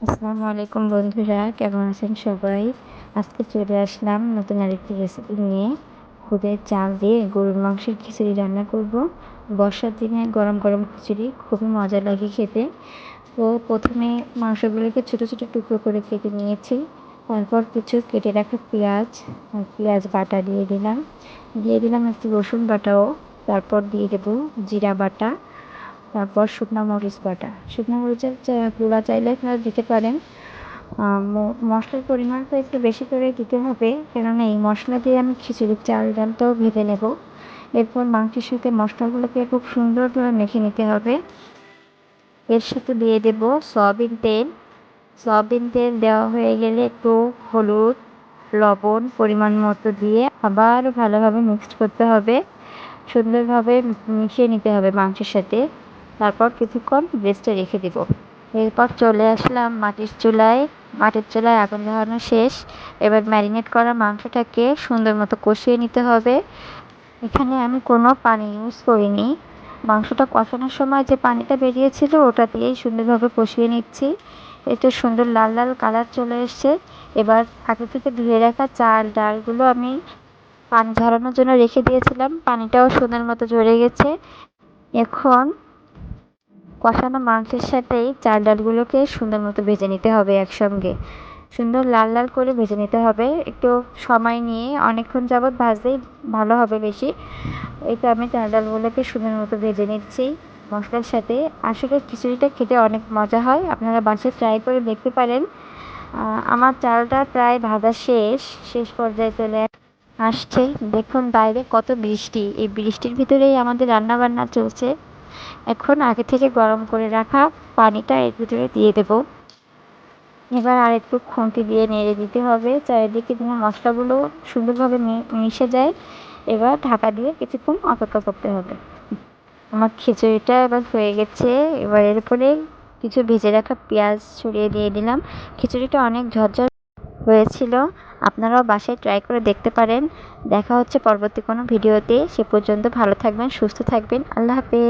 আসসালামু আলাইকুম বন্ধুরা, কেমন আছেন সবাই? আজকে চলে আসলাম নতুন আরেকটি রেসিপি নিয়ে। খুদের চাল দিয়ে গরুর মাংসের খিচুড়ি রান্না করব। বর্ষার দিনে গরম গরম খিচুড়ি খুবই মজা লাগে খেতে। তো প্রথমে মাংসগুলোকে ছোটো ছোটো টুকরো করে কেটে নিয়েছি। তারপর কিছু কেটে রাখা পেঁয়াজ পেঁয়াজ বাটা দিয়ে দিলাম। দিয়ে দিলাম একটু রসুন বাটাও। তারপর দিয়ে দেবো জিরা বাটা। তারপর শুকনো মরিচ বাটা। শুকনো মরিচের গুঁড়া চাইলে আপনারা দিতে পারেন। মশলার পরিমাণটা একটু বেশি করে দিতে হবে, কেননা এই মশলা দিয়ে আমি খিচুড়ির চাল ডালটাও ভেজে নেব। এরপর মাংসের সাথে মশলাগুলোকে খুব সুন্দরভাবে মেখে নিতে হবে। এর সাথে দিয়ে দেব সয়াবিন তেল। সয়াবিন তেল দেওয়া হয়ে গেলে একটু হলুদ, লবণ পরিমাণ মতো দিয়ে আবার ভালোভাবে মিক্সড করতে হবে। সুন্দরভাবে মিশিয়ে নিতে হবে মাংসের সাথে। তারপর কিছুক্ষণ রেস্টে রেখে দেবো। এরপর চলে আসলাম মাটির চুলায়। মাটির চুলায় আগুন ধরানো শেষ। এবার ম্যারিনেট করা মাংসটাকে সুন্দর মতো কষিয়ে নিতে হবে। এখানে আমি কোনো পানি ইউজ করিনি। মাংসটা কষানোর সময় যে পানিটা বেরিয়েছিল, ওটা দিয়েই সুন্দরভাবে কষিয়ে নিচ্ছি। একটু সুন্দর লাল লাল কালার চলে এসছে। এবার আগে থেকে ধুয়ে রাখা চাল, ডালগুলো আমি পানি ঝরানোর জন্য রেখে দিয়েছিলাম। পানিটাও সুন্দর মতো ঝরে গেছে। এখন কষানো মাংসের সাথেই চাল ডালগুলোকে সুন্দর মতো ভেজে নিতে হবে একসঙ্গে। সুন্দর লাল লাল করে ভেজে নিতে হবে। একটু সময় নিয়ে অনেকক্ষণ যাবৎ ভাজলেই ভালো হবে বেশি। এই তো আমি চাল ডালগুলোকে সুন্দর মতো ভেজে নিচ্ছি মশলার সাথে। আসলে খিচুড়িটা খেতে অনেক মজা হয়। আপনারা বাসায় ট্রাই করে দেখতে পারেন। আমার চালটা প্রায় ভাজা শেষ। শেষ পর্যায়ে চলে আসছে। দেখুন বাইরে কত বৃষ্টি এই বৃষ্টির ভিতরেই আমাদের রান্না বান্না চলছে। এখন আগে থেকে গরম করে রাখা পানিটা এর ভিতরে দিয়ে দেব। এবার আর একটু খুন্তি দিয়ে নেড়ে দিতে হবে। চারিদিকে যেন মশলাগুলো সুন্দরভাবে মিশে যায়। এবার ঢাকা দিয়ে কিছুক্ষণ অপেক্ষা করতে হবে। আমার খিচুড়িটা এবার হয়ে গেছে। এবার এরপরে কিছু ভেজে রাখা পেঁয়াজ ছড়িয়ে দিয়ে দিলাম। খিচুড়িটা অনেক ঝরঝর হয়েছিল। আপনারাও বাসায় ট্রাই করে দেখতে পারেন। দেখা হচ্ছে পরবর্তী কোনো ভিডিওতে। সে পর্যন্ত ভালো থাকবেন, সুস্থ থাকবেন। আল্লাহ হাফেজ।